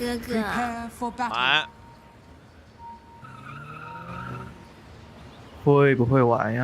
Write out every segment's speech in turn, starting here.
哥哥。 Prepare for มา battle. ฮะ 会不会玩呀？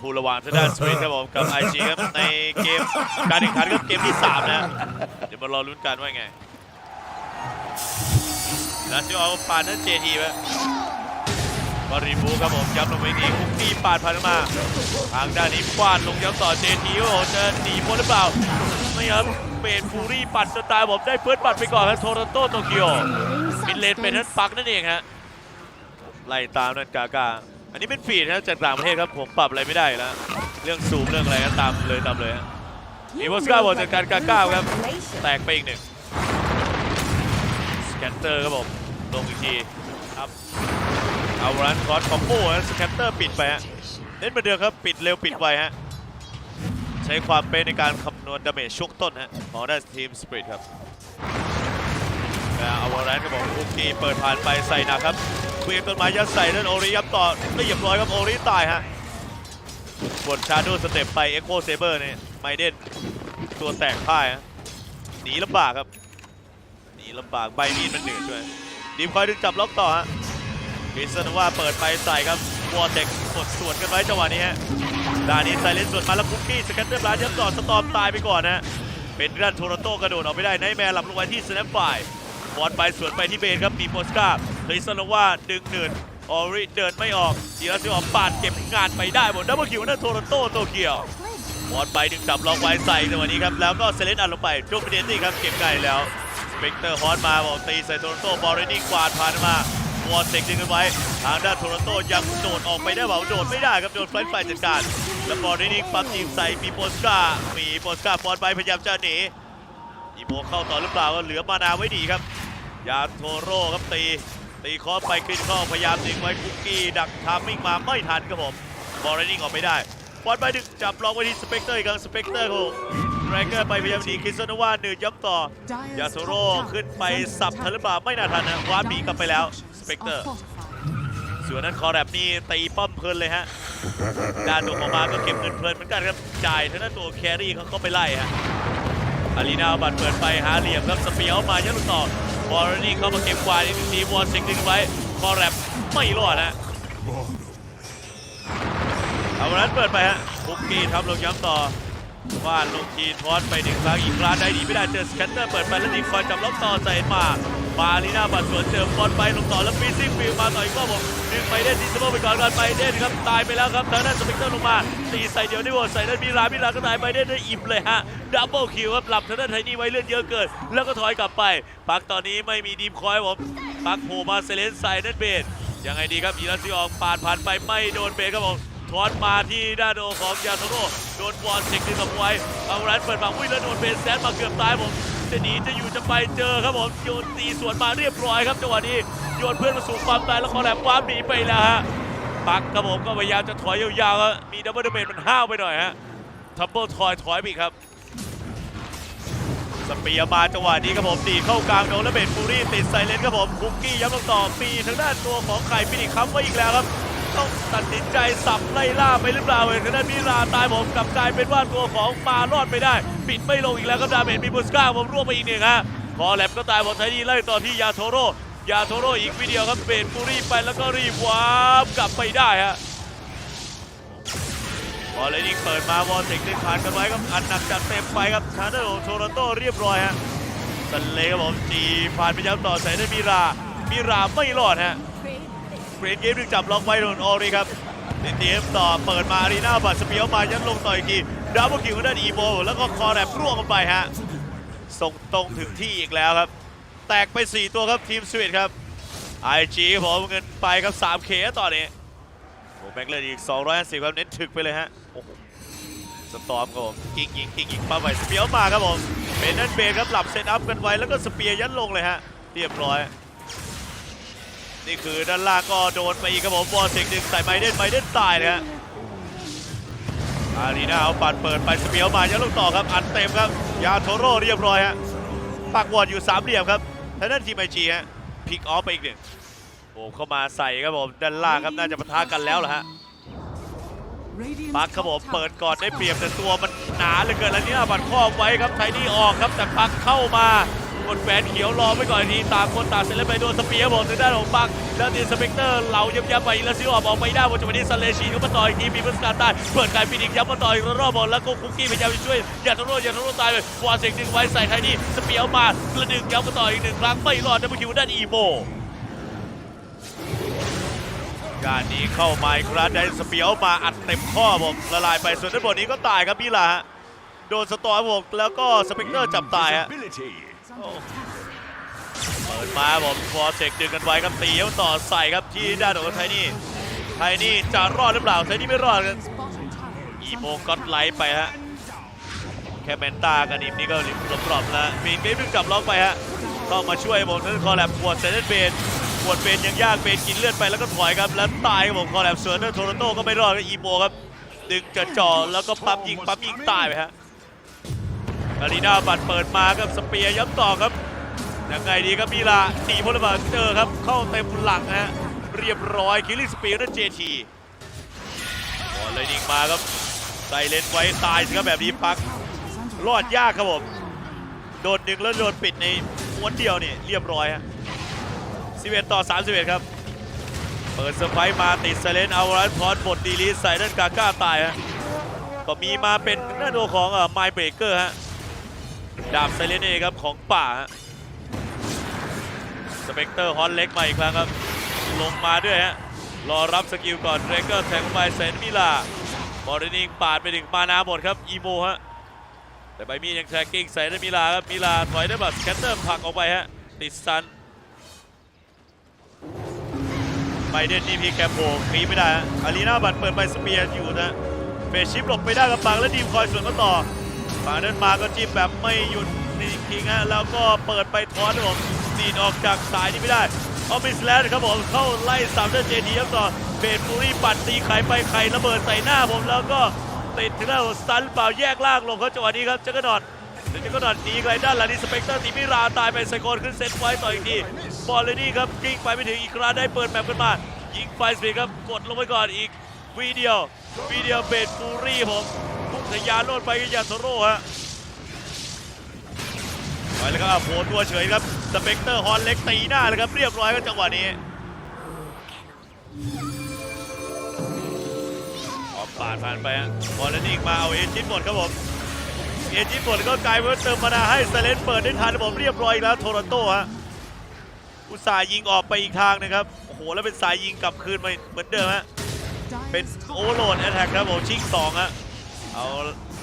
คู่ระหว่างทางด้านสวิตครับผมกับ IG ครับในเกมการแข่งขันครับเกมที่ 3 นะ เดี๋ยวมารอลุ้นกันว่าไงแล้วที่เอาปาดนั้น JT ไว้บอรีบูครับผมย้ำลงไปอีกทีคุกกี้ปาดผ่านมา ทางด้านนี้ฟาดลงย้ำต่อ JT ว่าโอ้จะหนีพ้นหรือเปล่า ไม่ครับ เบนฟูรี่ปัดสไตล์ผมได้เฟิร์สปัดไปก่อนครับโทรอนโตโตเกียวมิดเลนเป็นทั้นปักนั่นเองฮะไล่ตามนั่นกากาอันนี้เป็นฟีดนะจากต่างประเทศครับผมปรับอะไรไม่ได้แล้ว เรื่องซูมเรื่องอะไรก็ตามเลยตามเลยฮะ You It was move Gabo like จัดการกาก้าครับ แตกไปอีกหนึ่งสแกนเตอร์ครับผมลงอีกทีครับเอารันคอร์สคอมโบสแกนเตอร์ปิดไปฮะเล่นเหมือนเดิมครับปิดเร็วปิดไวฮะใช้ความเป็นในการคำนวณดาเมจช่วงต้นฮะของด้านทีมสปริตครับแล้วเอาวารันครับผมคุกกี้เปิดผ่านไปใส่หนักครับเคลียร์ต้นไม้ยัดใส่ด้านโอริยับต่อเรียบร้อยครับโอริตายฮะกดชาร์โดสเต็ปไปเอ็กโคเซเบอร์เนี่ยไมเดนตัวแตกพ่ายฮะหนีลำบากครับหนีลำบากใบมีดมันหนืดด้วยดีมคอยดึงจับล็อกต่อฮะคริสเซนว่าเปิดไปใส่ครับวอร์เต็กกดสวนกันไว้จังหวะนี้ฮะ ดานี้ไซเลนส่วนมาแล้วคุกกี้สแกนเตอร์บลาสยับต่อสตอมตายไปก่อนนะเป็นด้านโทโรโตกระโดดออกไม่ได้ไนท์แมร์หลับลงไปที่สแนปไฟบอลไปสวนไปที่เบนครับมีโปสกาคริสโนว่าดึงหนืดออริเดินไม่ออกจีราซิออกปาดเก็บงานไปได้หมดดับเบิลคิวนั่นโทโรโตโตเกียวบอลไปดึงจับล็อกไว้ใส่ในวันนี้ครับแล้วก็เซเลนอัดลงไปโดมิเนตี้ครับเก็บง่ายแล้วสเปกเตอร์ฮอตมาบอกตีใส่โทโรโตบอลเรนนี่กวาดผ่านมาวอลเซ็กดึงกันไว้ทางด้านโทโรโตยังโดดออกไปได้เปล่าโดดไม่ได้ครับโดนไฟไฟจัดการ แล้วบอลนี่ปั๊มทีมใส่มีโปสกามีโปสกาบอลไปพยายามจะหนีอีโมเข้าต่อหรือเปล่าก็เหลือมานาไว้ดีครับ ยาโทโร่ครับตี ตีคอไปขึ้นข้อพยายามดึงไว้คุกกี้ดักทามมิ่งมาไม่ทันครับผมบอลนี่ออกไม่ได้บอลไปดึงจับลอกไว้ที่สเปกเตอร์อีกครั้งสเปกเตอร์ครับแรงเกอร์ไปพยายามหนีคริสโนวาหนืดย้ำต่อยาโทโร่ขึ้นไปสับทันหรือเปล่าไม่น่าทันนะวาร์ปหนีกลับไปแล้วสเปกเตอร์ส่วนนั้นคอแรบนี่ตีป้อมเพลินเลยฮะ ด้านตัวของมาก็เก็บเงินเพลินเหมือนกันครับ จ่ายทางด้านตัวแครี่เขาเข้าไปไล่ฮะอารีนาเอาบัตรเปิดไปหาเหลี่ยมครับสเปียวมายัดลูกต่อบอลนี่เข้ามาเก็บกวาดอีกหนึ่งทีวอลเซ็กดึงไว้คอแรบไม่รอดฮะเอาวันนั้นเปิดไปฮะคุกกี้ทำลงย้ำต่อ วาดลงทีทอสไปหนึ่งครั้งอีกครั้งได้ดีไม่ได้เจอสแกนเตอร์เปิดไปแล้วดีคอยจับล็อกต่อใส่มามาลีน่าบัตรสวนเจอบอลไปลงต่อแล้วฟีซิ่งฟิลมาต่ออีกรอบผมดึงไปเด่นที่สมอไปก่อนกันไปเด่นครับตายไปแล้วครับทางด้านสเปกเตอร์ลงมาตีใส่เดียวได้หมดใส่ด้านมีลามีลาก็ตายไปเด่นได้อิ่มเลยฮะดับเบิลคิวครับหลับทางด้านไทนี่ไว้เลือดเยอะเกินแล้วก็ถอยกลับไปปักตอนนี้ไม่มีดีมคอยผมปักโผล่มาเซเลนใส่นั่นเบนยังไงดีครับอีรันซิอองปาดผ่านไปไม่โดนเบนครับผม ทอนมาที่ด้านโอของยาโทโร่โดนบอลเช็คดึงกับไว้เอารันเปิดมาอุ้ยแล้วโดนเบนแซนมาเกือบตายผมจะหนีจะอยู่จะไปเจอครับผมโยนตีสวนมาเรียบร้อยครับจังหวะนี้โยนเพื่อนมาสู่ความตายแล้วคอแหลบว้าหนีไปแล้วฮะปักครับผมก็พยายามจะถอยยาวๆครับมีดับเบิลเดเมจมันห้าวไปหน่อยฮะทับเบิลทอยถอยไปอีกครับสเปียมาจังหวะนี้ครับผมตีเข้ากลางโดนแล้วเบนฟูรี่ติดไซเลนครับผมคุกกี้ย้ำลงต่อปีทางด้านตัวของไข่ฟินิกค้ำไว้อีกแล้วครับ ต้องตัดสินใจสับไล่ล่าไปหรือเปล่าเองทางด้านมิราตายผมกลับกลายเป็นว่าตัวของมารอดไม่ได้ ปิดไม่ลงอีกแล้วครับดาเมจมีบุสก้าผมร่วงไปอีกหนึ่งฮะคอแลบก็ตายผมไทยดีไล่ต่อที่ยาโทโรยาโทโรอีกวิดีโอครับเบนฟูรีไปแล้วก็รีบวาร์ปกลับไปได้ฮะบอลเลนิงเปิดมาวอลเทคได้ผ่านกันไว้ครับอันหนักจัดเต็มไปครับชาเดอร์โทรอนโตเรียบร้อยฮะสันเลครับผมจีผ่านไปย้ำต่อใส่ได้มิรามิราไม่รอดฮะ รนเกมดึงจับล็อกไว้โดนออรีครับเนตีเอฟต่อเปิดมาอารีนาบัตสเปียวมายันลงต่ออีกทีดับเบิลคิวด้านอีโบ แล้วก็คอแรบร่วงลงไปฮะส่งตรงถึงที่อีกแล้วครับ แตกไป 4 ตัวครับทีมสวีทครับ IG ผมเงินไปครับ 3K ตอนนี้โอ้แบงค์เลยอีก 250 ครับเน้นถึกไปเลยฮะโอ้โหสตอมครับผมกิ๊กยิงกิ๊กยิงปาไปสเปียวมาครับผมเป็นนั่นเบนครับหลับเซตอัพกันไว้แล้วก็สเปียร์ยันลงเลยฮะเรียบร้อย นี่คือด้านล่างก็โดนไปอีกครับผมบอลเสกดึงใส่ไมเดนไมเดนตายเลยฮะอารีนาเอาปัดเปิดไปสเปียวมายันลูกต่อครับอัดเต็มครับ ยาโทโร่เรียบร้อยฮะปักวอดอยู่สามเหลี่ยมครับทางด้านทีมไอจีฮะพลิกออฟไปอีกหนึ่งโอ้เข้ามาใส่ครับผมด้านล่างครับน่าจะปะทะกันแล้วล่ะฮะปักครับผมเปิดก่อนได้เปรียบแต่ตัวมันหนาเหลือเกินแล้วเนี่ยบัตรครอบไว้ครับไทนี่ออกครับแต่ปักเข้ามา ดแหวนเขียวรอไว้ก่อนทีต่างคนต่างเสร็จแล้วไปโดนสเปียร์ผมทางด้านของปังแล้วทีสเปกเตอร์เหลายับยับไปแล้วซิออกออกไปได้บนจังหวะนี้ซันเลชีเข้ามาต่ออีกทีมีเพื่อนสกัดได้เปิดการฟินิกย้ำมาต่ออีกรอบบอลแล้วก็คุกกี้พยายามจะช่วยอย่าทะลุอย่าทะลุตายไปวางเสียงดึงไว้ใส่ไทนี่สเปียร์มากระดึงย้ำมาต่อยอีกหนึ่งครั้งไม่รอดดับเบิลคิวด้านอีโมการนี้เข้ามาอีกครั้งได้สเปียวมาอัดเต็มข้อผมละลายไปส่วนด้านบนนี้ก็ตายครับพี่ลาฮะโดนสตอร์ผมแล้วก็สเปกเตอร์จับตายฮะ เปิดมาผมฟอร์เซกดึงกันไว้ครับตีแล้วต่อใส่ครับที่ด้านของไทนี่ไทนี่จะรอดหรือเปล่าไทนี่ไม่รอดครับอีโมก็ไลท์ไปฮะแค่แมนตากับนิมนี่ก็ริมกรอบๆแล้วมีนไม่เพิ่งจับล็อกไปฮะเข้ามาช่วยผมนั่นคอแลบปวดเซนเบนปวดเบนยังยากเบนกินเลือดไปแล้วก็ถอยครับแล้วตายครับผมคอแลบเสือเนอร์โทรนโตก็ไม่รอดครับอีโมครับดึงจะจ่อแล้วก็ปั๊มยิงปั๊มยิงตายไปฮะ อารีนาบัตรเปิดมาครับสเปียย้ำต่อครับยังไงดีครับมีลาหนีพลบาเจอครับ เข้าเต็มหลังฮะเรียบร้อยคิลลิ่งสปียดเจทีบอลเลยดิงมาครับใส่เลนไว้ตายสิครับแบบนี้ปักรอดยากครับผมโดนดึงแล้วโดนปิดในม้วนเดียวนี่เรียบร้อยฮะ11 ต่อ 31 ครับ เปิดเซอร์ไพรส์มาติดไซเลนเอารันพอดบทดีลีสใส่ด้านกาก้าตายฮะก็มีมาเป็นหน้าโดของเอ่อไมเบรเกอร์ฮะ ดาบไซเลนเองครับของป่าฮะสเปกเตอร์ฮอนเล็กมาอีกครั้งครับ ลงมาด้วยฮะ รอรับสกิลก่อนเรเกอร์แทงไปเซนมิลาบอลนิงปาดไปถึงมานาหมดครับ อีโมฮะ แต่ใบมีดยังแทร็กกิ้งใส่ได้มิลาครับ มิลาถอยได้แบบสแคตเตอร์ผักออกไปฮะ ติดซันไบเดนนี่พีแคมโบมีไม่ได้ฮะอารีนาบัตเปิดไปสเปียร์อยู่นะเฟชชิปหลบไปได้กับปังแล้วดีมคอยสวนมาต่อ ฝั่งนั้นมาก็จิ้มแบบไม่หยุดจริงฮะแล้วก็เปิดไปทอนครับผมดีดออกจากสายนี้ไม่ได้ออฟฟิศแลนด์ครับผมเข้าไล่สามเดอร์เจทีครับต่อเบนฟูรี่ปัดตีไข่ไปไข่ระเบิดใส่หน้าผมแล้วก็ติดถึงหน้าผมสตันเปล่าแยกล่างลงครับจังหวะนี้ครับจักรนอดจักรนอดหนีไกลด้านหลังนี้สเปกเตอร์ตีมิราตายไปไซโคนขึ้นเซตไว้ต่ออีกทีบอลเลยนี่ครับกิ้งไปไม่ถึงอีกครั้งได้เปิดแมปขึ้นมายิงไฟสปีดครับกดลงไปก่อนอีกวีเดียววีเดียวเบนฟูรี่ผม ทยานโลดไปกับยาโซโร่ฮะไปแล้วครับโผล่ตัวเฉยครับสเปกเตอร์ฮอนเล็กตีหน้าเลยครับเรียบร้อยครับจังหวะนี้ออกปาดผ่านไปฮะบอลแล้วนิ่มาเอาเอจินหมดครับผมเอจินหมดก็กลายเป็นว่าเติมมานาให้เซเลนเปิดได้ทันครับผมเรียบร้อยแล้วโทรอนโตฮะอุตส่าห์ยิงออกไปอีกทางนะครับโอ้โหแล้วเป็นสายยิงกลับคืนมาเหมือนเดิมฮะเป็นโอเวอร์โหลดแอตแทกครับผมชิงสองฮะ เอา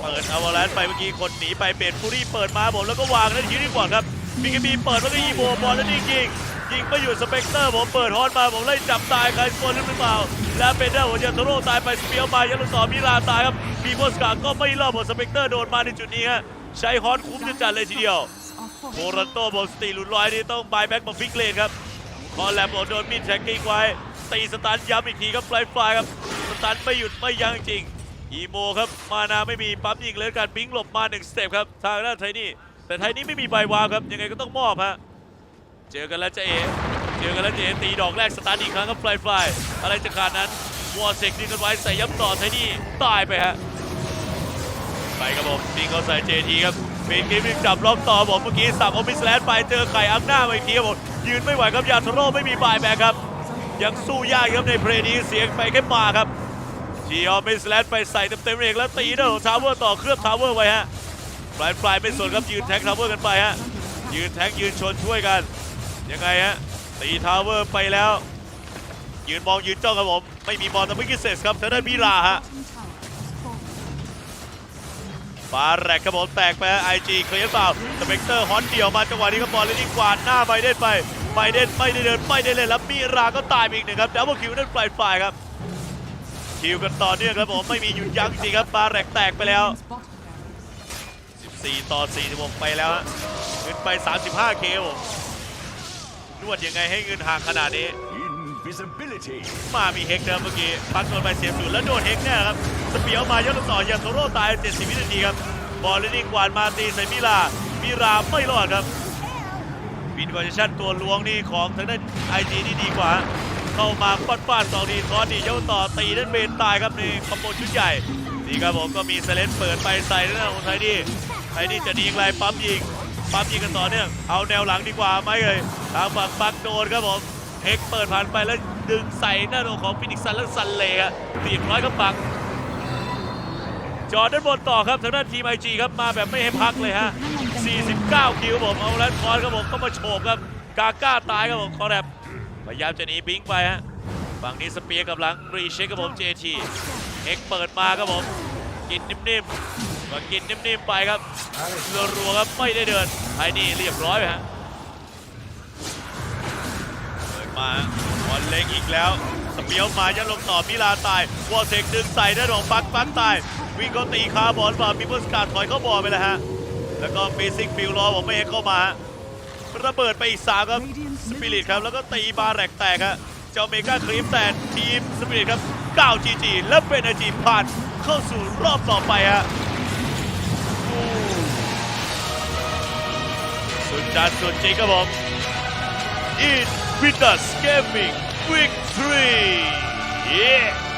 เปิดเอาวอลเลนไปเมื่อกี้คนหนีไปเป็นฟูรี่เปิดมาผมแล้วก็วางนั่นทีนี้ก่อนครับบีกบีเปิดแล้วก็อีโบบอลแล้วนี่ยิงยิงไปอยู่สเปกเตอร์ผมเปิดฮอนมาผมไล่จับตายใครคนหรือเปล่า แล้วเป็นได้หัวเจนโทโร่ตายไปสเปียวมายันลูกต่อมิลาตายครับมีโพสกาก็ไม่รอดผมสเปกเตอร์โดนมาในจุดนี้ฮะใช้ฮอนคุ้มจัดเลยทีเดียวโมรันโตบอลสตีลุนร้อยนี่ต้องบายแบ็กมาฟิกเลนครับคอแลมบอกโดนมิดแท็กกิ้งไว้ตีสตันย้ำอีกทีครับปลายปลายครับสตันไม่หยุดไม่ยั้งจริง อีโมครับมานาไม่มีปั๊มยิงเลยการบิงหลบมาหนึ่งสเต็ปครับทางด้านไทนี่แต่ไทนี่ไม่มีใบวาวครับยังไงก็ต้องมอบฮะเจอกันแล้วเจะเอเจอกันแล้วเจะเอตีดอกแรกสตาร์ทอีกครั้งครับปลายปลายอะไรจะขาดนั้นวอร์เซกดึงกันไว้ใส่ย้ำต่อไทนี่ตายไปฮะไปครับผมบิงเขาใส่เจทีครับปีนกิมจับล็อกต่อผมเมื่อกี้สับโอมิสแลนไปเจอไข่อังหน้ามาอีกทีครับผมยืนไม่ไหวครับยาทโร่ไม่มีบายแบกครับยังสู้ยากครับในเพลย์นี้เสียงไปแค่มาครับ จีออมิสแลนไปใส่เต็มๆเองแล้วตีด้วยขอทาวเวอร์ต่อเคลือบทาวเวอร์ไว้ฮะปลายปลายไม่สนครับยืนแท็กทาวเวอร์กันไปฮะยืนแท็กยืนชนช่วยกัน ยังไงฮะตีทาวเวอร์ไปแล้ว ยืนมองยืนจ้องครับผมไม่มีบอลแต่ไม่กิเซสครับทางด้านมิลาฮะฟาแรกครับผมแตกไปไอจีเคลียร์เปล่าสเปกเตอร์ฮอนเดี่ยวมาจังหวะนี้ก็บอลเลยนี่กวาดหน้าไบเดนไปไบเดนไม่ได้เดินไม่ได้เล่นแล้วมีราก็ตายอีกหนึ่งครับดับเบิลคิวนั่นปลายฝ่ายครับ คิวกันต่อเนื่องครับผมไม่มีหยุดยั้งจริงครับฟาแรกแตกไปแล้ว 14 ต่อ 46 ไปแล้วฮะเงินไป 35เคผมนวดยังไงให้เงินห่างขนาดนี้ Invisibility. มามีเฮกเดิมเมื่อกี้พักโดนไปเสียศูนย์แล้วโดนเฮกแน่ครับสเปียวมายกต่อยาโทโร่ตาย 70 วินาทีครับ บอลเลนนิ่งกวาดมาตีใส่มิลามิราไม่รอดครับบินคอนเนชั่นตัวล้วงนี่ของทางด้านไอจีนี่ดีกว่า เข้ามาฟาดฟาดสองทีคอดียกต่อตีนั่นเบนตายครับในคอมโบชุดใหญ่นี่ครับผมก็มีเซเลนเปิดไปใส่ทางด้านของไทนี่ไทนี่จะดีอย่างไรปั๊มยิงปั๊มยิงกันต่อเนื่องเอาแนวหลังดีกว่าไหมเลยทางฝั่งปักโดนครับผมเอ็กเปิดผ่านไปแล้วดึงใส่หน้าโดของฟินิกซ์ซันและซันเลครับเรียบร้อยครับปักจอด้านบนต่อครับทางด้านทีมไอจีครับมาแบบไม่ให้พักเลยฮะ 49 คิวผมเอาแล้วคอนครับผมก็มาโฉบครับ กาก้าตายครับผมคอแรบ พยายามจะหนีบิงไปฮะฝั่งนี้สเปียร์กับหลังรีเช็คครับผมเจทีเอ็กเปิดมาครับผม กินนิ่มๆก็กินนิ่มๆไปครับรัวๆครับไม่ได้เดินไอ้นี่เรียบร้อยไปฮะเปิดมาบอลเล็กอีกแล้วสเปียวมายันลงต่อมิลาตายวอลเซกดึงใส่ได้านของปักปักตาย วิ่งเขาตีคาบอลมามีเบิร์สการ์ถอยเข้าบอลไปแล้วฮะแล้วก็เบสิกฟิลรอผมไม่ให้เข้ามา ระเบิดไปอีกสามครับสปิริตครับแล้วก็ตีบาร์แรกแตกฮะเจ้าเมกาครีมแต่ทีมสปิริตครับ9 GG และเป็นไอจีผ่านเข้าสู่รอบต่อไปฮะสุดจัดสุดจริงครับผม In Vitas Gaming Victory yeah